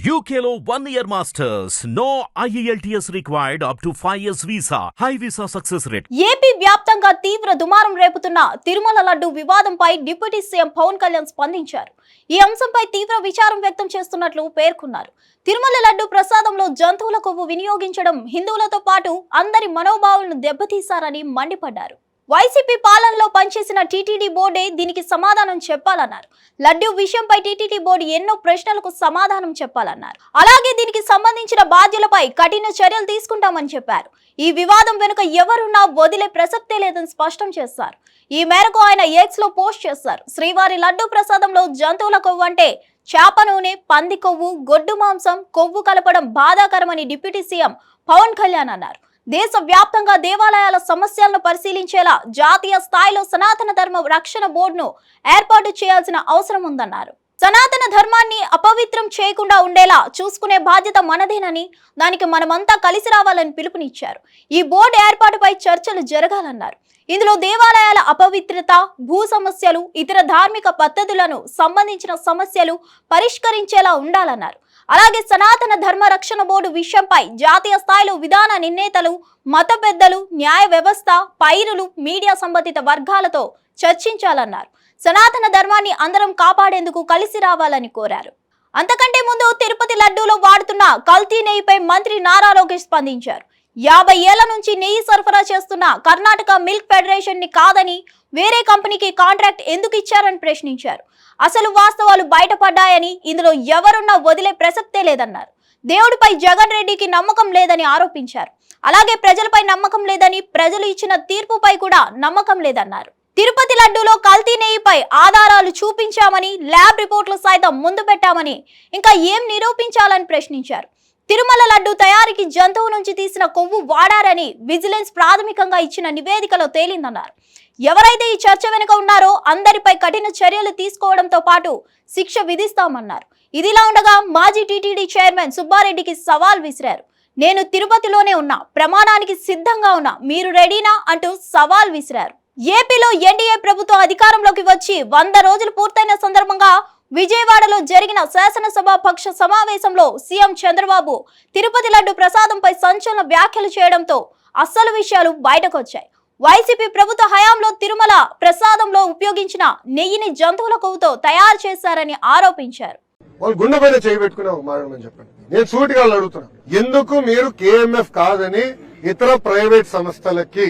యూకేలో one year masters no E IELTS required up to 5 years visa. High visa success rate. AP వ్యాప్తంగా తీవ్ర దుమారం రేపుతున్న తిరుమల లడ్డు వివాదంపై deputy CM Pawan Kalyan స్పందించారు ఈ అంశంపై తీవ్ర విచారం వ్యక్తం చేస్తున్నట్లు పేర్కొన్నారు తిరుమల లడ్డు ప్రసాదంలో జంతువుల కొవ్వు వినియోగించడం హిందువులతో పాటు అందరి మనోభావాలను దెబ్బతీశారని మండిపడ్డారు వైసీపీ పాలనలో పనిచేసిన టీటీడీ బోర్డే దీనికి సమాధానం చెప్పాలన్నారు. లడ్డూ విషయంపై టీటీడీ బోర్డు ఎన్నో ప్రశ్నలకు సమాధానం చెప్పాలన్నారు. అలాగే దీనికి సంబంధించిన బాధ్యులపై కఠిన చర్యలు తీసుకుంటామని చెప్పారు. ఈ వివాదం వెనుక ఎవరున్నా వదిలే ప్రసక్తే లేదని స్పష్టం చేశారు. ఈ మేరకు ఆయన ఎక్స్లో పోస్ట్ చేశారు. శ్రీవారి లడ్డూ ప్రసాదంలో జంతువుల కొవ్వు అంటే చేప నూనె పంది కొవ్వు గొడ్డు మాంసం కొవ్వు కలపడం బాధాకరమని డిప్యూటీ సీఎం పవన్ కళ్యాణ్ అన్నారు. దేశ వ్యాప్తంగా దేవాలయాల సమస్యలను పరిశీలించేలా జాతీయ స్థాయిలో సనాతన ధర్మ రక్షణ బోర్డును ఏర్పాటు చేయాల్సిన అవసరం ఉందన్నారు. సనాతన ధర్మాన్ని అపవిత్రం చేయకుండా ఉండేలా చూసుకునే బాధ్యత మనదేనని దానికి మనమంతా కలిసి రావాలని పిలుపునిచ్చారు. ఈ బోర్డు ఏర్పాటుపై చర్చలు జరగాలన్నారు. ఇందులో దేవాలయాల అపవిత్రత భూ సమస్యలు ఇతర ధార్మిక పద్ధతులను సంబంధించిన సమస్యలు పరిష్కరించేలా ఉండాలన్నారు. అలాగే సనాతన ధర్మ రక్షణ బోర్డు విషయంపై జాతీయ స్థాయిలో విధాన నిర్ణేతలు మత పెద్దలు న్యాయ వ్యవస్థ పైరులు మీడియా సంబంధిత వర్గాలతో చర్చించాలన్నారు. సనాతన ధర్మాన్ని అందరం కాపాడేందుకు కలిసి రావాలని కోరారు. అంతకంటే ముందు తిరుపతి లడ్డూలో వాడుతున్న కల్తీ నెయ్యిపై మంత్రి నారా లోకేష్ స్పందించారు. యాభై ఏళ్ళ నుంచి నెయ్యి సరఫరా చేస్తున్న కర్ణాటక మిల్క్ ఫెడరేషన్ని కాదని వేరే కంపెనీకి కాంట్రాక్ట్ ఎందుకు ఇచ్చారని ప్రశ్నించారు. అసలు వాస్తవాలు బయటపడ్డాయని ఇందులో ఎవరున్నా వదిలే ప్రసక్తే లేదన్నారు. దేవుడిపై జగన్ రెడ్డికి నమ్మకం లేదని ఆరోపించారు. అలాగే ప్రజలపై నమ్మకం లేదని ప్రజలు ఇచ్చిన తీర్పుపై కూడా నమ్మకం లేదన్నారు. తిరుపతి లడ్డూలో కల్తీ నెయ్యిపై ఆధారాలు చూపించామని ల్యాబ్ రిపోర్ట్లు సైతం ముందు పెట్టామని ఇంకా ఏం నిరూపించాలని ప్రశ్నించారు. తిరుమల లడ్డు తయారీకి జంతువు నుంచి తీసిన కొవ్వు వాడారని విజిలెన్స్ ప్రాథమికంగా ఇచ్చిన నివేదికలో తేలిందన్నారు. ఎవరైతే ఈ చర్చ వెనుక ఉన్నారో అందరిపై కఠిన చర్యలు తీసుకోవడంతో పాటు శిక్ష విధిస్తామన్నారు. ఇదిలా ఉండగా మాజీ టీటీడీ చైర్మన్ సుబ్బారెడ్డికి సవాల్ విసిరారు. నేను తిరుపతిలోనే ఉన్నా ప్రమాణానికి సిద్ధంగా ఉన్నా మీరు రెడీనా అంటూ సవాల్ విసిరారు. ఏపీలో ఎన్డీఏ ప్రభుత్వం అధికారంలోకి వచ్చి వంద రోజులు పూర్తయిన సందర్భంగా విజయవాడలో జరిగిన శాసనసభ పక్ష సమావేశంలో సీఎం చంద్రబాబు తిరుపతి లడ్డు ప్రసాదంపై సంచలన వ్యాఖ్యలు చేయడంతో అస్సలు విషయాలు బయటకొచ్చాయి. వైసీపీ ప్రభుత్వ హయాంలో తిరుమల ప్రసాదంలో ఉపయోగించిన నెయ్యిని జంతువుల కొవ్వుతో తయారు చేశారని ఆరోపించారు. వాళ్ళు గుండె పైన చేయబెట్టుకునే ఒక మాట్లాడమని చెప్పండి. నేను సూటిగా అడుగుతున్నాను ఎందుకు మీరు కేఎంఎఫ్ కాదని ఇతర ప్రైవేట్ సంస్థలకి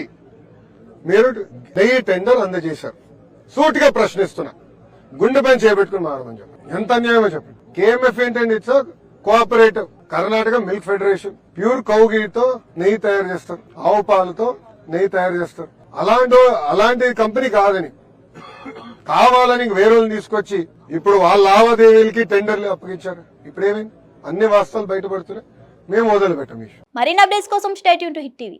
మీరు నెయ్యి టెండర్ అందజేశారు. సూటిగా ప్రశ్నిస్తున్నా. గుండె పైన చేపెట్టుకుని మారమని చెప్పండి ఎంత అన్యాయమో చెప్పండి కేఎంఎఫ్ ఏంటండి it's cooperative. Karnataka milk federation. Pure కౌగీతో నెయ్యి తయారు చేస్తారు. ఆవు పాలతో నెయ్యి తయారు చేస్తారు. అలాంటి అలాంటి కంపెనీ కాదని. కావాలని వేరే వాళ్ళని తీసుకొచ్చి ఇప్పుడు వాళ్ళ లావాదేవీలకి టెండర్లు అప్పగించారు. ఇప్పుడేమి అన్ని వాస్తవాలు బయటపడుతున్నాయి. మేము వదిలిపెట్టాం మరిన్ని అప్డేట్స్ కోసం state to hit TV.